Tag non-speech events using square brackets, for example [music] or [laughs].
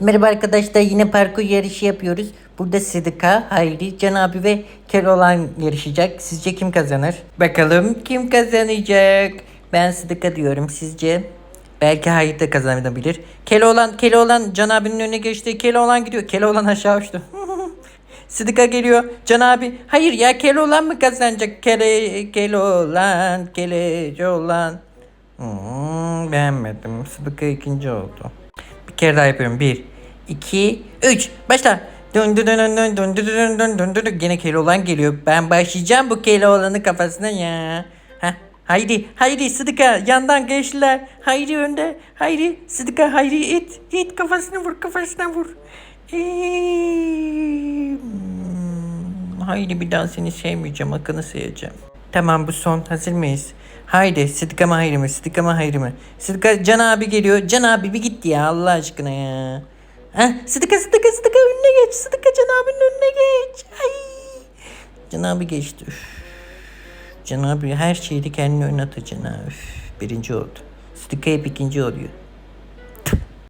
Merhaba arkadaşlar yine parkur yarışı yapıyoruz. Burada Sıdıka, Hayri, Can abi ve Keloğlan yarışacak. Sizce kim kazanır? Bakalım kim kazanacak? Ben Sıdıka diyorum sizce? Belki Hayri de kazanabilir. Keloğlan, Keloğlan Can abinin önüne geçti. Keloğlan gidiyor. Keloğlan aşağı uçtu. [laughs] Sıdıka geliyor. Can abi hayır ya Keloğlan mı kazanacak? Kele, Keloğlan, Kelecoğlan. Hmm, beğenmedim. Sıdıka ikinci oldu. Bir kere daha yapıyorum. Bir, iki, üç. Başla. Dön dön dön dön dön dön dön dön dön. Gene Keloğlan geliyor. Ben başlayacağım bu Keloğlan'ın kafasına ya. Heh. Haydi, haydi Sıdıka yandan geçtiler. Haydi önde. Haydi Sıdıka haydi it. it kafasına vur kafasına vur. Eee, hmm, Haydi bir daha seni sevmeyeceğim. Hakkını sayacağım. Tamam bu son. Hazır mıyız? Haydi Sıdıka mı hayır mı? Sıdıka mı hayır mı? Sıdıka Can abi geliyor. Can abi bir gitti ya Allah aşkına ya. Heh, Sıdıka Sıdıka Sıdıka önüne geç. Sıdıka Can abinin önüne geç. Ay. Can abi geçti. Üf. Can abi her şeyde kendini önüne atacaksın ha. Birinci oldu. Sıdıka hep ikinci oluyor.